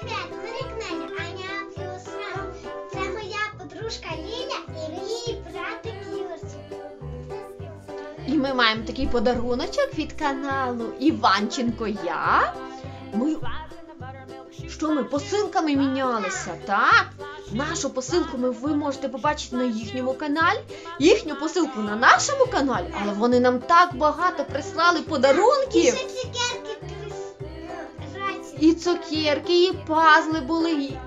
привіт! Мене Кнеля, Аня плюс Це моя подружка Ліля і її братик Юрчик. І ми маємо такий подаруночок від каналу Іванченко Я. Ми що ми посилками мінялися, так? Нашу посилку ми ви можете побачити на їхньому каналі, їхню посилку на нашому каналі, але вони нам так багато прислали І подарунків. ще граці. І цукерки, і пазли були. І...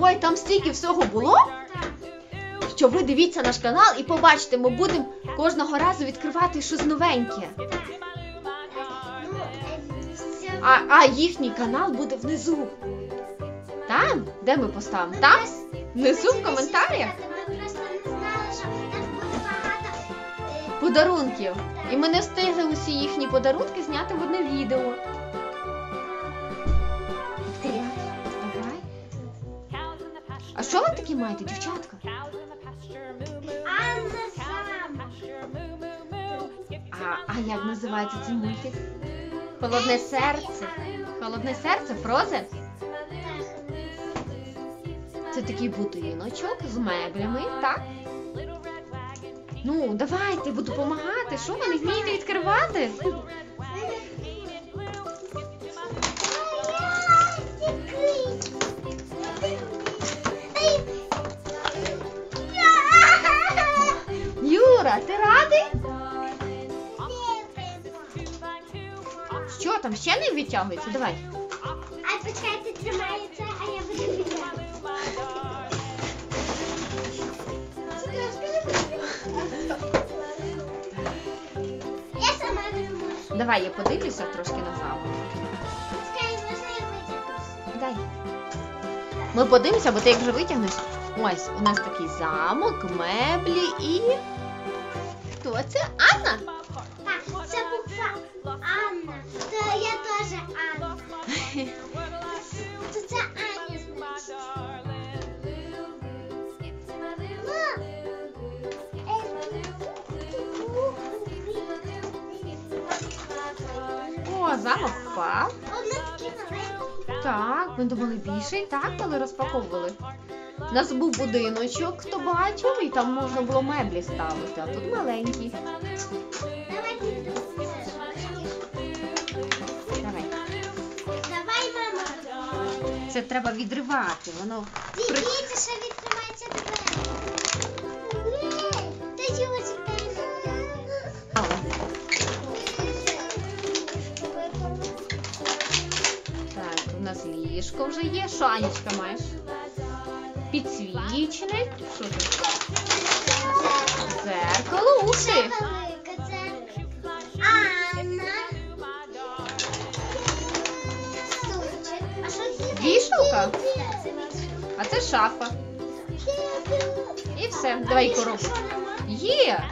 Ой, там стільки всього було. Що ви дивіться наш канал і побачите, ми будемо кожного разу відкривати щось новеньке. А, а їхній канал буде внизу. Там, де ми поставимо? Там? Внизу в коментарях? Подарунків. І ми не встигли усі їхні подарунки зняти в одне відео. А що ви такі маєте, дівчатка? А, а як називається цей мультик? Холодне серце. Холодне серце, Фрозе? Це такий будиночок з меблями, так? Ну, давайте, буду допомагати. Що ви не вмієте відкривати? Що там, ще не відтягується? Давай. А почекайте, тримається, а я буду віддати. Я сама не можу. Давай, я подивлюся трошки назад. Чекай, можна я витягнусь? Дай. Ми подивимося, бо ти як вже витягнеш. Ось, у нас такий замок, меблі і. Хто це? Анна? Так, це буква Анна. То я теж. То це Аня, значить. О, замок впав. Так, ми думали більший, так, коли розпаковували. У нас був будиночок, хто бачив, і там можна було меблі ставити, а тут маленькі. Це треба відривати, воно. Дивіться, що відкривається двері. Та Так, у нас ліжко вже є. Що, Анічка, маєш? Підсвічник. Що тут? Зеркало, уші. Це шафа. І все. Давай коробку. Є!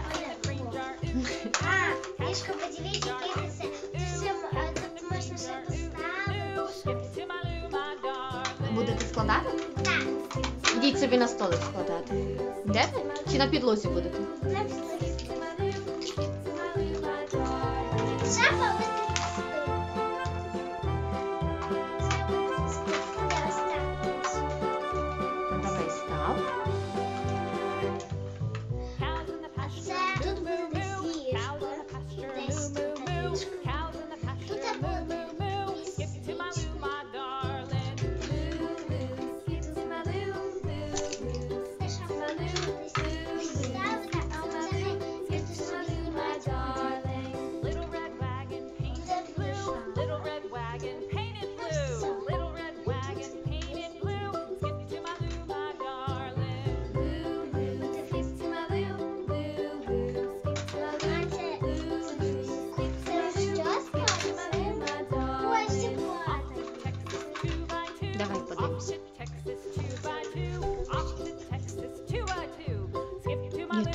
А, Мішко, подивіться, яке це. Тут все, можна ще поставити. Будете складати? Так, Йдіть собі на столик складати. Йдете? Чи на підлозі будете? на підлозі. Тут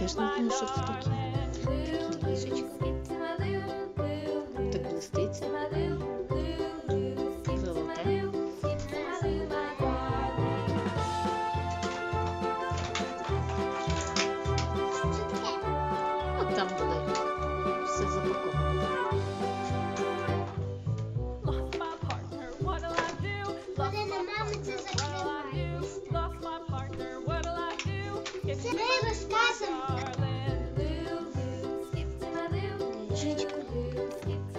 не my знаю, таке. Такі ліжечка. thank you